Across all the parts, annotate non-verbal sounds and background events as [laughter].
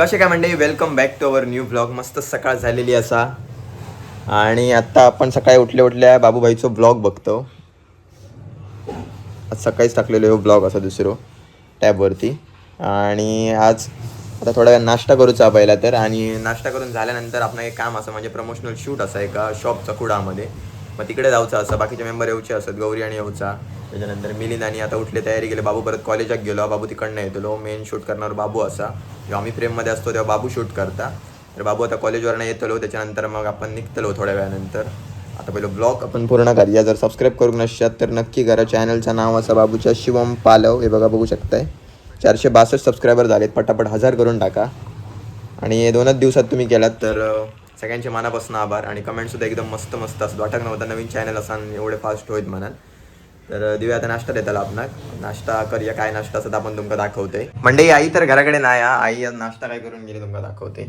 कसे काय म्हणजे welcome back to our new blog मस्त सकाळ झालेली असा. आणि आत्ता आपण सकाळी उठल्या उठल्या बाबूभाईचो ब्लॉग बघतो. आज सकाळीच टाकलेलो हो ब्लॉग असा दुसरो टॅबवरती आणि आज आता थोडा वेळ नाश्ता करूचा पहिला तर. आणि नाश्ता करून झाल्यानंतर आपण एक काम असं म्हणजे प्रमोशनल शूट असा एका शॉपचा कुडामध्ये. मग तिकडे जाऊचं असं बाकीचे मेंबर येऊचे असत गौरी आणि येऊचा. त्याच्यानंतर मिलिंद आणि आता उठले तयारी केले. बाबू परत कॉलेजात गेलो. बाबू तिकडनं येतलो मेन शूट करणार बाबू असा. जेव्हा आम्ही फ्रेममध्ये असतो तेव्हा बाबू शूट करता. तर बाबू आता कॉलेजवरनं येतलो. त्याच्यानंतर मग आपण निघतलो थोड्या वेळानंतर. आता पहिलं ब्लॉग आपण पूर्ण करूया. जर सबस्क्राईब करू नसतात तर नक्की करा. चॅनलचं नाव असं बाबूच्या शिवम पालव. हे बघा बघू शकताय. चारशे बासष्ट सबस्क्रायबर झालेत. पटापट हजार करून टाका. आणि दोनच दिवसात तुम्ही केलात तर सगळ्यांचे मनापासून आभार आणि कमेंटसुद्धा एकदम मस्त मस्त असतो अटक नव्हता नवीन चॅनल असा एवढे फास्ट होईत म्हणाल. तर दिव्या आता नाश्ता देताला आपणाक नाश्ता करूया काय नाश्ता असं आपण तुमका दाखवते म्हणजे आई तर घराकडे नाही आई आज नाश्ता काय करून गेली तुमका दाखवते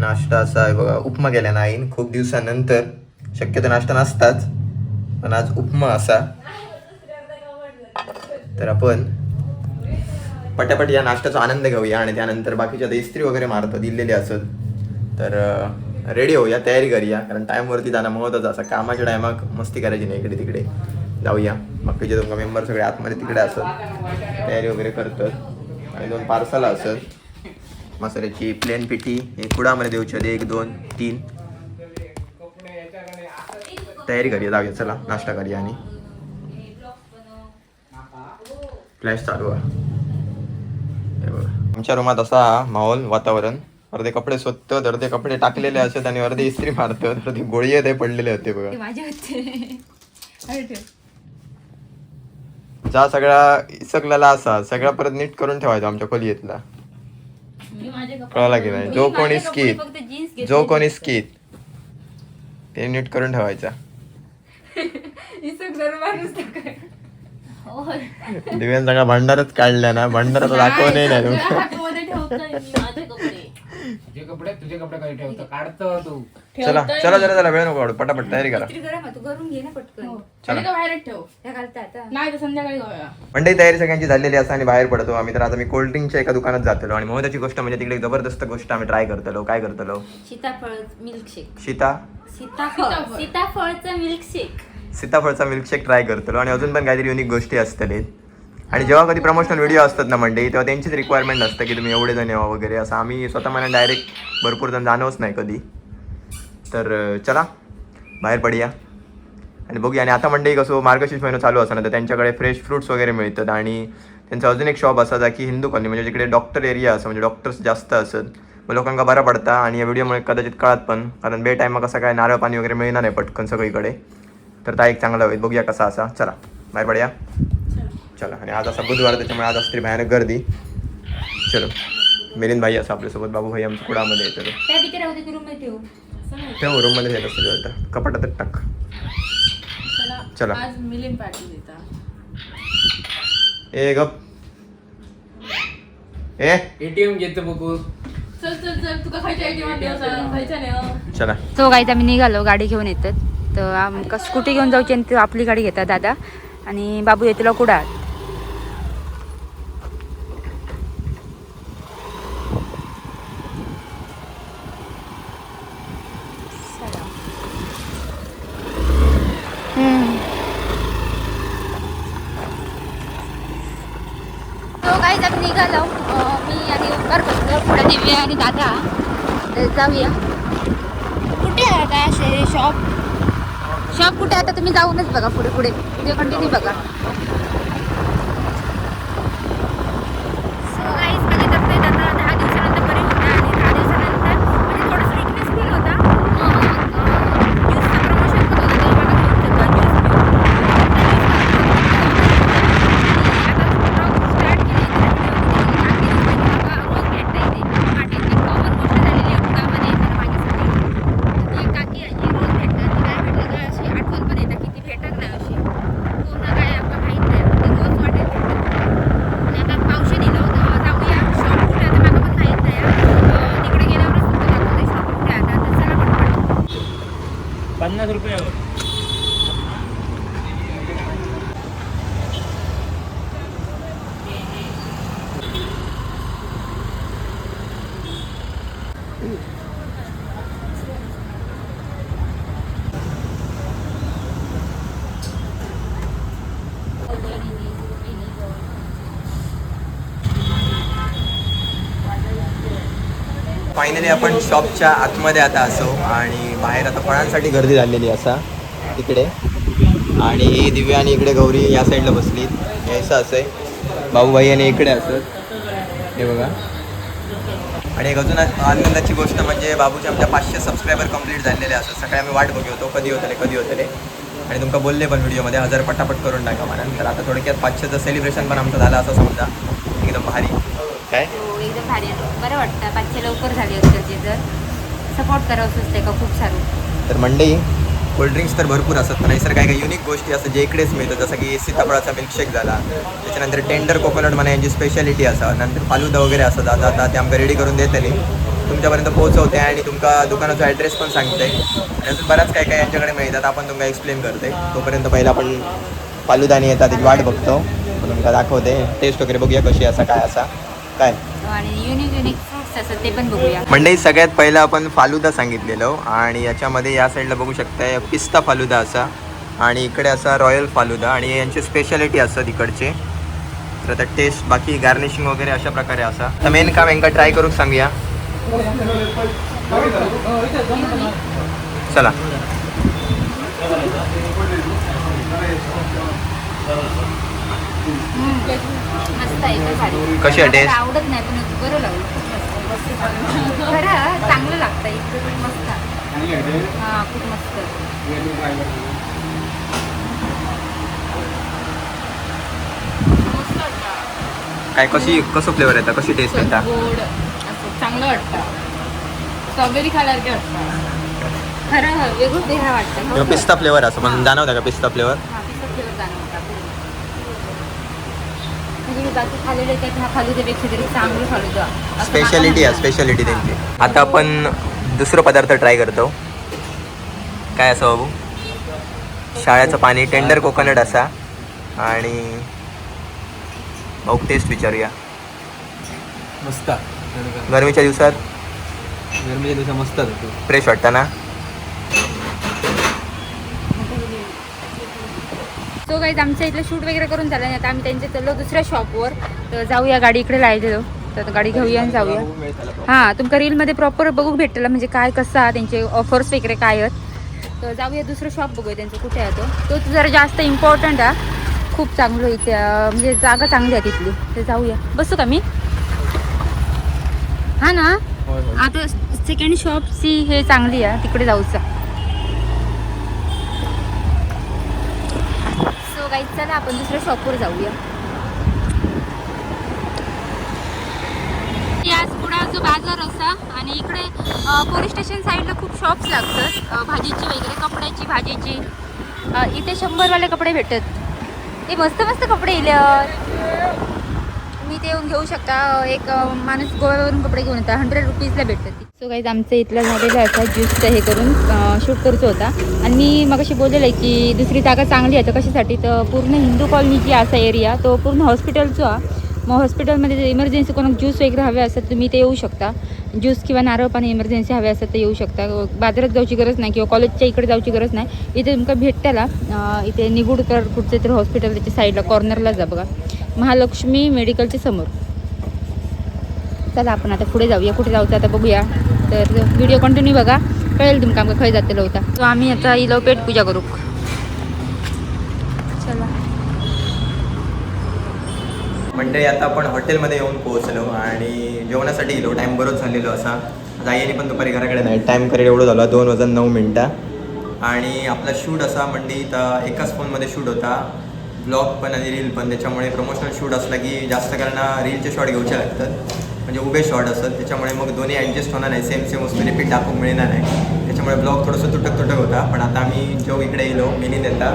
नाश्ता असा आहे बघा उपमा केला ना आईन खूप दिवसानंतर. शक्यतो नाश्ता नसताच पण आज उपमा असा. तर आपण पटापट या नाश्त्याचा आनंद घेऊया आणि त्यानंतर बाकीच्या इस्त्री वगैरे मारतो दिलेली असत. तर रेडी होऊया तयारी करूया. कारण टाईमवरती जाणं महत्वाचं असं कामाच्या टायमाक मस्ती करायची नाही इकडे तिकडे. जाऊया. बाकीचे तुमका मेंबर सगळे आतमध्ये तिकडे असत तयारी वगैरे करतात. आणि दोन पार्सल असत मसाल्याची प्लेन पिठी हे कुडामध्ये देऊची होती एक दोन तीन. तयारी करूया. जाऊया. चला नाश्ता करूया आणि. फ्लॅश चालू आहे. आमच्या रूमात असा माहोल वातावरण. अर्धे कपडे स्वतः अर्धे कपडे टाकलेले असत आणि अर्धे इस्त्री मारतात. अर्धे गोळी ते पडलेले होते बघा. माझे होते. जा सगळा इसकलेला असा सगळा परत नीट करून ठेवायचा आमच्या खोलीतला. मी माझे कपडे- कळला की नाही? जो कोणी स्कित. जो कोणी स्कित ते नीट करून ठेवायचा. हे. दिव्यान सगळा भांडारच काढल्या ना? भांडारात दाखवणे नाही तुझे कपडे तुझे कपडे काही ठेवतो काढतो तू. चला चला. चला चला वेळ नको काढू. पटापट तयारी करा. इस्त्री तू घरून घे ना पटकन. चला. चला का बाहेरच ठेव. त्या घालता आता. नाही तर संध्याकाळी जाऊया मंडई तयारी सगळ्यांची झालेली असं आणि बाहेर पडतो. आम्ही तर आता मी कोल्ड्रिंकच्या एका दुकानात जातलो. आणि महत्वाची गोष्ट म्हणजे तिकडे एक जबरदस्त गोष्ट आम्ही ट्राय करतलो. काय करतलो? सीताफळ मिल्कशेक सीता? सीताफळ. सीताफळ. सीताफळचा मिल्कशेक सीताफळचा मिल्कशेक ट्राय करतलो. आणि अजून पण काहीतरी युनिक गोष्टी असतले. आणि जेव्हा कधी प्रमोशनल व्हिडिओ असतात ना मंडई तेव्हा त्यांचीच रिक्वायरमेंट असतं की तुम्ही एवढे जण यावा वगैरे. असं आम्ही स्वतः मला डायरेक्ट भरपूर जण जाणवच नाही कधी. तर चला बाहेर पडूया. आणि बघूया आणि आता मंडई कसं मार्गशीर्ष महिना चालू असताना तर त्यांच्याकडे फ्रेश फ्रुट्स वगैरे मिळतात आणि त्यांचा अजून एक शॉप असा की हिंदू कॉलनी म्हणजे जिकडे डॉक्टर एरिया असं म्हणजे डॉक्टर्स जास्त असत मग लोकांना बरा पडता. आणि या व्हिडिओमुळे कदाचित कळत पण कारण बे टायमा कसं काय नारळ पाणी वगैरे मिळणार नाही पटकन सगळीकडे. तर ता एक चांगला होईल बघूया कसा असा. चला बाहेर पडूया. चला. आणि आज असा बुधवार त्याच्यामुळे आज असते भयानक गर्दी. चलो. मिलिंद भाई असं आपल्यासोबत बाबू भाई आमच्या कुडामध्ये येतो दे रूममध्ये ठेवू? ठेव येत असते वाटतं. कपाटातच टाक. चला चला. आज मिलिंद पार्टी देता. ए गप. ए. एटीएम घेतो बघू. चल हं. तो गाईत आम्ही निघालो गाडी घेऊन येतात. तर आमका स्कूटी घेऊन जाऊची आणि ते आपली गाडी घेतात दादा. आणि बाबू येतलो कुडाळ. तो काहीच आम्ही निघालो. मी आणि ओंकार बसलो. पुढे दिव्या आणि दादा. तर जाऊया. कुठे आहे आता असे शॉप शॉप कुठे आहे? आता तुम्ही जाऊनच बघा पुढे पुढे. पुढे कंटिन्यू बघा So guys, माझी तब्येत आता दहा दिवसानंतर बरी होते आणि दहा दिवसानंतर म्हणजे थोडंसं weakness feel होता. मग, अं, newsचं promotion पण होतं, तर मला घेऊन गेलता news view. आता vlog start केली, तर video मध्ये काकी दिसते, बाबा रोज भेटता येते. पाटील ती common गोष्ट झालेली आहे कुडामध्ये, तर माझ्यासाठी. ती एक काकी आहे, जी रोज भेटतात. ती काय भेटलं का अशी आठवण पण येतं की ती भेटत नाही अशी. पूर्ण काय आपलं माहीत फायनली आपण शॉपच्या आतमध्ये आता असो आणि बाहेर आता फळांसाठी गर्दी झालेली असा तिकडे आणि ही दिव्या आणि इकडे गौरी या साईडला बसली यायचं असं आहे बाबूबाई आणि इकडे असत हे बघा. आणि एक अजून आनंदाची गोष्ट म्हणजे बाबूचे आमच्या पाचशे सबस्क्रायबर कंप्लीट झालेले असतात सगळे आम्ही वाट बघू होतो. कधी होतले कधी होतले. आणि तुमका बोलले पण व्हिडिओमध्ये. हजार पटापट करून टाका मला तर आता थोडक्यात पाचशेचं सेलिब्रेशन पण आमचं झालं असं समजा. एकदम भारी. काय? हो एकदम भारी. बरं वाटतं. पाचशे लवकर झाले असते ते जर सपोर्ट करावं सुचते का खूप सारं तर मंडई कोल्ड्रिंक्स तर भरपूर असतात पण सर काही काही युनिक गोष्टी असतात जे इकडेच मिळतात. जसं की सीताफळाचा मिल्कशेक झाला त्याच्यानंतर टेंडर कोकोनट म्हणा यांची स्पेशालिटी असा नंतर फालुदा वगैरे असतात. आता आता ते आमकां रेडी करून देतली. तुमच्यापर्यंत पोहोचवते आणि तुमका दुकानाचा ॲड्रेस पण सांगते. अजून बऱ्याच काय काय यांच्याकडे मिळतात. आपण तुमका एक्सप्लेन करते. तोपर्यंत पहिला आपण फालुदानी येतात त्याची वाट बघतो. तुमका दाखवते. टेस्ट वगैरे बघूया कशी असा काय असा. काय? आणि युनिक युनिक फ्रुट्स असतात ते पण बघूया. मंडई सगळ्यात पहिलं आपण फालुदा सांगितलेलो आणि याच्यामध्ये या साईडला बघू शकताय पिस्ता फालुदा असा. आणि इकडे असा रॉयल फालुदा. आणि यांची स्पेशालिटी असतात इकडचे. तर आता टेस्ट बाकी गार्निशिंग वगैरे अशा प्रकारे असा. तर मेन काम यांका ट्राय करून सांगूया. चला. मस्त आहे कशी आहे मला? आवडत नाही पण बरं लागलं. खूप मस्त खरं चांगलं लागतं एकदम मस्त. हां खूप मस्त. मस्त वाटतं. काय कशी कसं फ्लेवर येतं कशी टेस्ट येतात गोड असं चांगलं वाटतं. स्ट्रॉबेरी खाल्यासारखे वाटतं. खरं वेगळं वाटतं. पिस्ता फ्लेवर असं पण जाणवतं का पिस्ता फ्लेवर हा, पिस्ता flavor जाणवता. म्हणजे मी बाकी खाल्लेले त्यात हा फालुद्यापेक्षा तरी चांगलं फालुदा असं स्पेशालिटी आहे स्पेशालिटी त्यांची. आता आपण दुसरं पदार्थ ट्राय करतो. काय असं बाबू? शाळेचं पाणी टेंडर कोकोनट असा. आणि भाऊ टेस्ट विचारूया. मस्त. गरमीच्या दिवसात? गरमीच्या दिवसात मस्त फ्रेश वाटतं ना? तो काही आमच्या इथलं शूट वगैरे करून झालं नाही. आता आम्ही त्यांच्या चाललो दुसऱ्या शॉपवर तर जाऊया गाडी इकडे लायलेलो तर गाडी घेऊया आणि जाऊया. हां तुमका रीलमध्ये प्रॉपर बघू भेटलं म्हणजे काय कसं आहे, त्यांचे ऑफर्स वगैरे काय आहेत. तर जाऊया दुसरं शॉप बघूया त्यांचं कुठे आहे तो. तो जरा जास्त इम्पॉर्टंट आहे. खूप चांगलं इथे म्हणजे जागा चांगली आहे तिथली. तर जाऊया. बसू का मी? हां ना? आता सेकंड शॉपची हे चांगली आहे. तिकडे जाऊचा. सो चला आपण दुसऱ्या शॉपवर जाऊया. आज पुढा जो बाजार असा आणि इकडे पोलीस स्टेशन साईडला खूप शॉप्स लागतात. भाजीची वगैरे कपड्याची भाजीची. इथे शंभरवाले कपडे भेटत ते मस्त मस्त कपडे इले मी ते येऊन घेऊ शकता. एक माणूस गोव्यावरून कपडे घेऊन येतात हंड्रेड रुपीजला भेटतात सो काही आमचं इथलं झालेलं असा ज्यूसचं हे करून शूट करतो होता. आणि मी मग अशी बोललेलं आहे की दुसरी जागा चांगली आहे तर कशासाठी? तर पूर्ण हिंदू कॉलनी जी असा एरिया तो पूर्ण हॉस्पिटलचो आहे. मग हॉस्पिटलमध्ये जर इमर्जन्सी कोणाक ज्यूस वगैरे हवे असतात तुम्ही ते येऊ शकता. ज्यूस किंवा नारळ पाणी इमर्जन्सी हवे असतात तर येऊ शकता. बाजारात जाऊची गरज नाही किंवा कॉलेजच्या इकडे जाऊची गरज नाही. इथे तुमका भेटताला इथे निगुडकर कुठचे तर हॉस्पिटल त्याच्या साईडला कॉर्नरला जा बघा. महालक्ष्मी मेडिकलच्या समोर. चला आपण आता पुढे जाऊया. कुठे जाऊचं आता बघूया. तर व्हिडिओ कंटिन्यू बघा. कळेल तुमका आमका खंय जातलो होता. तो आम्ही आता इलो पेट पूजा करू चला. मंडळी आता आपण हॉटेलमध्ये येऊन पोहोचलो आणि जेवणासाठी गेलो टाईम बरोच झालेलो असा. जाईने पण दुपारी घराकडे नाही. टाईम करेल एवढं झालं. दोन वाजून नऊ मिनटं. आणि आपला शूट असा मंडी तर एकाच फोनमध्ये शूट होता. ब्लॉग पण आणि रील पण. त्याच्यामुळे प्रमोशनल शूट असला की जास्त कारण रीलचे शॉट घेऊचे लागतात. म्हणजे उभे शॉट असतात. त्याच्यामुळे मग दोन्ही ॲडजस्ट होणार नाही. सेम सेम वस्तू रिपीट टाकून मिळणार नाही. त्याच्यामुळे ब्लॉग थोडंसं तुटक तुटक होता. पण आता आम्ही जो इकडे येलो मिनी नेता.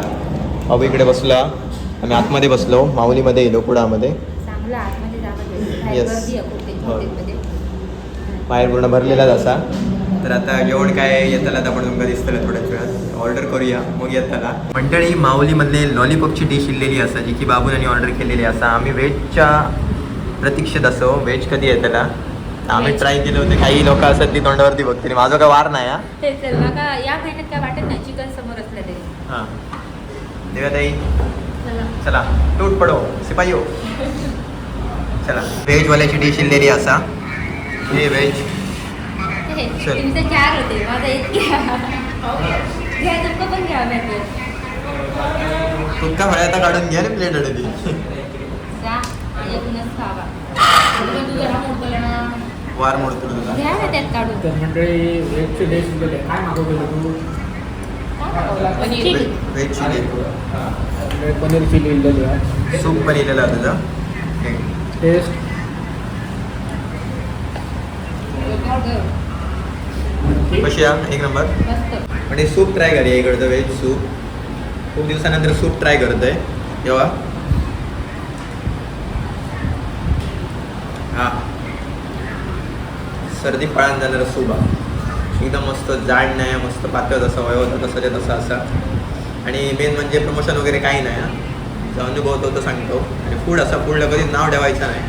अहो इकडे बसला. आम्ही आतमध्ये बसलो. माऊलीमध्ये येलो कुडामध्ये. बाहेर त्यांच्या हो. बाहेर पूर्ण भरलेलाच असा. तर आता जेवण काय येताला आता आपण तुमका दिसतलं थोड्याच वेळात. ऑर्डर करूया. मग येताला मंडळी माऊलीमधले लॉलीपॉपची डिश इल्लेली असा जी की बाबून ऑर्डर केलेली असा आम्ही व्हेजच्या प्रतीक्षेत असो व्हेज कधी येताला आम्ही ट्राय केले होते काही लोक असतात ती तोंडावरती बघतील. माझं काय वार नाही हा? ते चल का या महिन्यात काय वाटत नाही चिकन समोर असलं हा. देवाताई. चला. टूट पडो सिपाई हो. चला. व्हेजवाल्याची डिश इल्लेली असा. हे व्हेज चल. चार होते माझा एक. घ्या पण घ्या तुमका फळे आता काढून घ्या ना प्लेट अडली एकूणच खावा. [laughs] ना. वार मोडतो तुला घ्या ना त्यात काढून. तर मंडळी व्हेजची डिश दिली काय मागवलेलं तू? चिली. Veg chilli. इकडे पनीर चिली इल्लेली आहे. सूप पण इलेलं आहे तुझं. टेस्ट कशी आहे एक नंबर. मस्त. म्हणजे सूप ट्राय करूया इकडचं व्हेज सूप. खूप दिवसानंतर सूप ट्राय करतोय. तेव्हा सर्दी फळान सूप हा एकदम मस्त जाड नाही मस्त पातळ जसं वय होतं तसं ते तसं असा. आणि मेन म्हणजे प्रमोशन वगैरे काही नाही हा. जो अनुभव तो तो सांगतो. आणि फूड असा फूडला कधी नाव ठेवायचं नाही.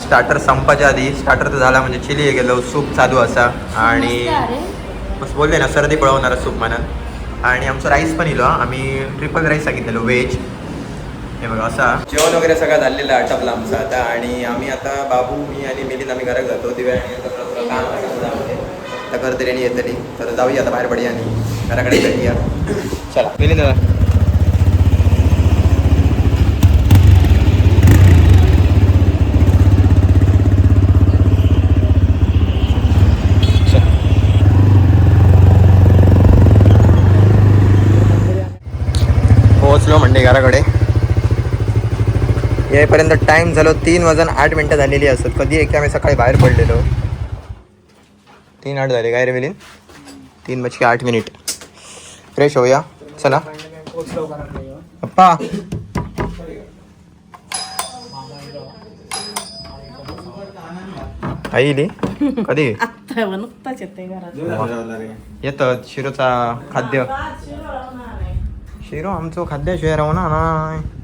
स्टार्टर संपायच्या आधी स्टार्टर तर झाला म्हणजे चिली हे गेलो सूप चालू असा. आणि. मस्त बोलले ना सर्दी पळवणारा सूप म्हणा. आणि आमचं राईस पण इलो आम्ही ट्रिपल राईस सांगितलेलो व्हेज हे बघा असा. जेवण वगैरे सगळं झालेलं आटपला आमचं आता. आणि आम्ही आता बाबू मी आणि मिलिंद आम्ही घरात जातो दिव्या आणि आता थोडं थोडं काम आहे आता करतरी आणि येतली तर. जाऊया आता बाहेर पडूया आणि घराकडे भेटूया. चला. मिलिंद पोहोचलो म्हणजे घराकडे. येईपर्यंत टाइम झालो तीन वाजून आठ मिनटं झालेली असत. कधी एक आम्ही सकाळी बाहेर पडलेलो. तीन आठ झाले काय रे मिलिंद? तीन बजके आठ मिनिट. फ्रेश होऊया. चला. पप्पा आई इली? कधी? [laughs] येते. शिरोचा खाद्य. शिरो आमचं खाद्याशिवाय राहू ना नाही.